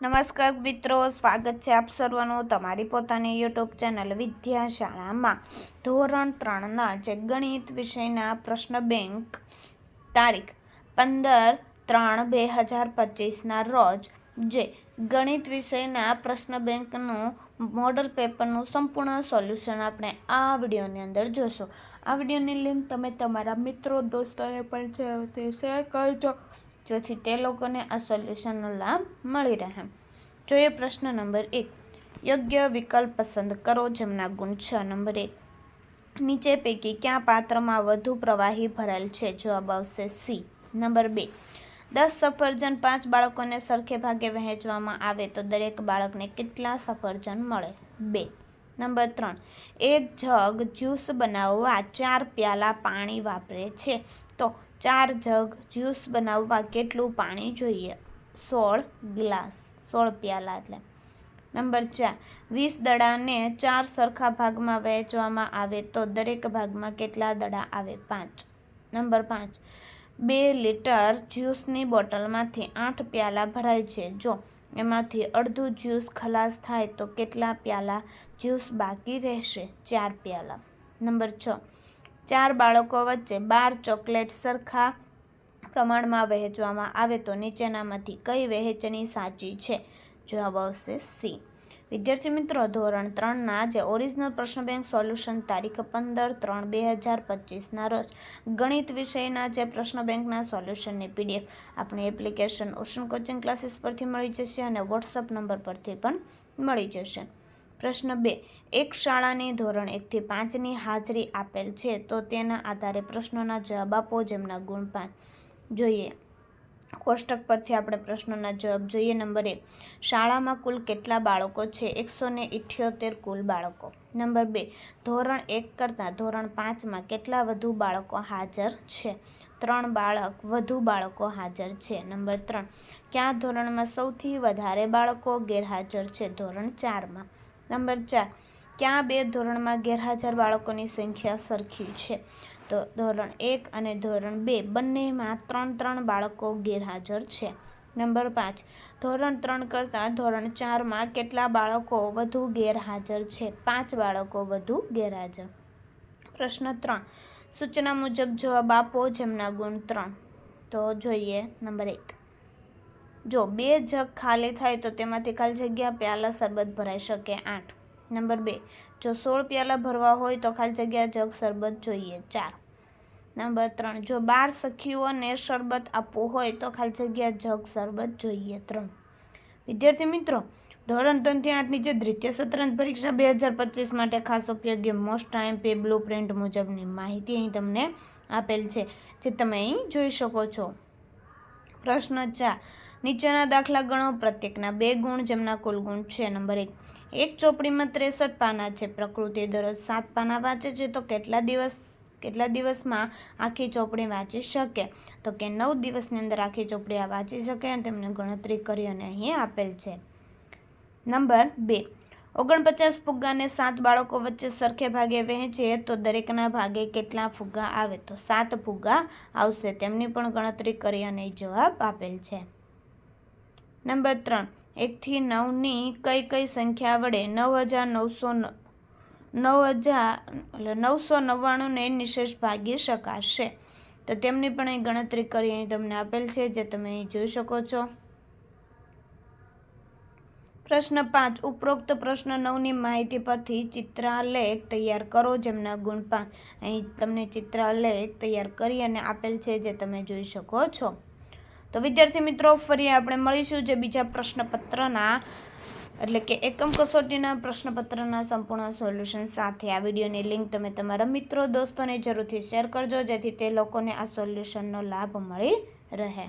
નમસ્કાર મિત્રો, સ્વાગત છે આપ સર્વનું તમારી પોતાની યુટ્યુબ ચેનલ વિદ્યા શાળામાં ધોરણ ત્રણના જે ગણિત વિષયના પ્રશ્ન બેંક તારીખ પંદર ત્રણ બે હજાર પચીસના રોજ જે ગણિત વિષયના પ્રશ્ન બેંકનું મોડલ પેપરનું સંપૂર્ણ સોલ્યુશન આપણે આ વિડીયોની અંદર જોશું. આ વિડીયોની લિંક તમે તમારા મિત્રો, દોસ્તોને પણ શેર કરજો. જેથી તે લોકોને આ સોલ્યુશનનો લાભ મળી રહે. જોઈએ પ્રશ્ન નંબર એક. યોગ્ય વિકલ્પ પસંદ કરો જેમના ગુણ છ. નંબર એક. નીચે પૈકી ક્યાં પાત્રમાં વધુ પ્રવાહી ભરેલ છે? જવાબ આવશે સી નંબર બે. દસ સફરજન પાંચ બાળકોને સરખે ભાગે વહેંચવામાં આવે તો દરેક બાળકને કેટલા સફરજન મળે? બે. નંબર ત્રણ. એક જગ જ્યુસ બનાવવા ચાર પ્યાલા પાણી વાપરે છે તો ચાર જગ જ્યુસ બનાવવા કેટલું પાણી જોઈએ? સોળ ગ્લાસ, સોળ પ્યાલા એટલે. નંબર ચાર, વીસ દડાને ચાર સરખા ભાગમાં વહેંચવામાં આવે તો દરેક ભાગમાં કેટલા દડા આવે? પાંચ. નંબર પાંચ, બે લીટર જ્યુસની બોટલમાંથી આઠ પ્યાલા ભરાય છે. જો એમાંથી અડધું જ્યુસ ખલાસ થાય તો કેટલા પ્યાલા જ્યુસ બાકી રહેશે? ચાર પ્યાલા. નંબર છ ચાર બાળકો વચ્ચે બાર ચોકલેટ સરખા પ્રમાણમાં વહેંચવામાં આવે તો નીચેનામાંથી કઈ વહેંચણી સાચી છે? જવાબ આવશે સી. વિદ્યાર્થી મિત્રો, ધોરણ ત્રણના જે ઓરિજિનલ પ્રશ્ન બેંક સોલ્યુશન તારીખ પંદર ત્રણ બે હજાર પચીસના રોજ ગણિત વિષયના જે પ્રશ્ન બેંકના સોલ્યુશનની પીડીએફ આપણી એપ્લિકેશન ઓશન કોચિંગ ક્લાસીસ પરથી મળી જશે અને વોટ્સઅપ નંબર પરથી પણ મળી જશે. પ્રશ્ન બે. એક શાળાની ધોરણ એકથી પાંચની હાજરી આપેલ છે તો તેના આધારે પ્રશ્નોના જવાબ આપો જેમના ગુણ પાંચ જોઈએ. કોષ્ટક પરથી આપણે પ્રશ્નોના જવાબ જોઈએ. નંબર એક. શાળામાં કુલ કેટલા બાળકો છે? એકસો ને ઇઠ્યોતેર કુલ બાળકો. નંબર બે. ધોરણ એક કરતાં ધોરણ પાંચમાં કેટલા વધુ બાળકો હાજર છે? ત્રણ બાળક વધુ બાળકો હાજર છે. નંબર ત્રણ. કયા ધોરણમાં સૌથી વધારે બાળકો ગેરહાજર છે? ધોરણ ચારમાં. નંબર ચાર, ક્યાં બે ધોરણમાં ગેરહાજર બાળકોની સંખ્યા સરખી છે? તો ધોરણ એક અને ધોરણ બે બંનેમાં ત્રણ ત્રણ બાળકો ગેરહાજર છે. નંબર પાંચ, ધોરણ ત્રણ કરતાં ધોરણ ચારમાં કેટલા બાળકો વધુ ગેરહાજર છે? પાંચ બાળકો વધુ ગેરહાજર. પ્રશ્ન ત્રણ, સૂચના મુજબ જવાબ આપો જેમના ગુણ ત્રણ. તો જોઈએ નંબર એક. જો બે જગ ખાલી થાય તો તેમાંથી ખાલી જગ્યા પ્યાલા શરબત ભરાઈ શકે. આઠ. નંબર બે. જો સોળ પ્યાલા ભરવા હોય તો ખાલી જગ્યા જગ શરબત જોઈએ. ચાર. નંબર ત્રણ. જો બાર સખીઓને શરબત આપવું હોય તો ખાલી જગ્યા જગ શરબત જોઈએ. ત્રણ. વિદ્યાર્થી મિત્રો, ધોરણ ત્રણથી આઠની જે દ્વિતીય સત્રાંત પરીક્ષા બે હજાર પચીસ માટે ખાસ ઉપયોગી most time pay blueprint મુજબની માહિતી અહીં તમને આપેલ છે, જે તમે અહીં જોઈ શકો છો. પ્રશ્ન ચાર. નીચેના દાખલા ગણો પ્રત્યેકના બે ગુણ જેમના કુલ ગુણ છે. નંબર એક. એક ચોપડીમાં ત્રેસઠ પાના છે. પ્રકૃતિ દરરોજ સાત પાના વાંચે છે. તો કેટલા દિવસ, કેટલા દિવસમાં આખી ચોપડી વાંચી શકે? તો કે નવ દિવસની અંદર આખી ચોપડી આ વાંચી શકે અને તેમને ગણતરી કરી અને અહીં આપેલ છે. નંબર બે. ઓગણપચાસ ફુગ્ગાને સાત બાળકો વચ્ચે સરખે ભાગે વહેંચે તો દરેકના ભાગે કેટલા ફુગ્ગા આવે તો સાત ફુગ્ગા આવશે. તેમની પણ ગણતરી કરી અને જવાબ આપેલ છે. નંબર ત્રણ, એકથી નવની કઈ કઈ સંખ્યા વડે નવ હજાર નવસો નવ હજાર, એટલે નવસો નવ્વાણુંને નિશેષ ભાગી શકાશે. તો તેમની પણ અહીં ગણતરી કરી અહીં તમને આપેલ છે, જે તમે અહીં જોઈ શકો છો. પ્રશ્ન પાંચ. ઉપરોક્ત પ્રશ્ન નવની માહિતી પરથી ચિત્રાલેખ તૈયાર કરો જેમના ગુણ પાંચ. અહીં તમને ચિત્રાલેખ તૈયાર કરી અને આપેલ છે જે તમે જોઈ શકો છો. તો વિદ્યાર્થી મિત્રો, ફરી આપણે મળીશું જે બીજા પ્રશ્નપત્રના, એટલે કે એકમ કસોટીના પ્રશ્નપત્રના સંપૂર્ણ સોલ્યુશન સાથે. આ વિડીયોની લિંક તમે તમારા મિત્રો, દોસ્તોને જરૂરથી શેર કરજો, જેથી તે લોકોને આ સોલ્યુશનનો લાભ મળી રહે.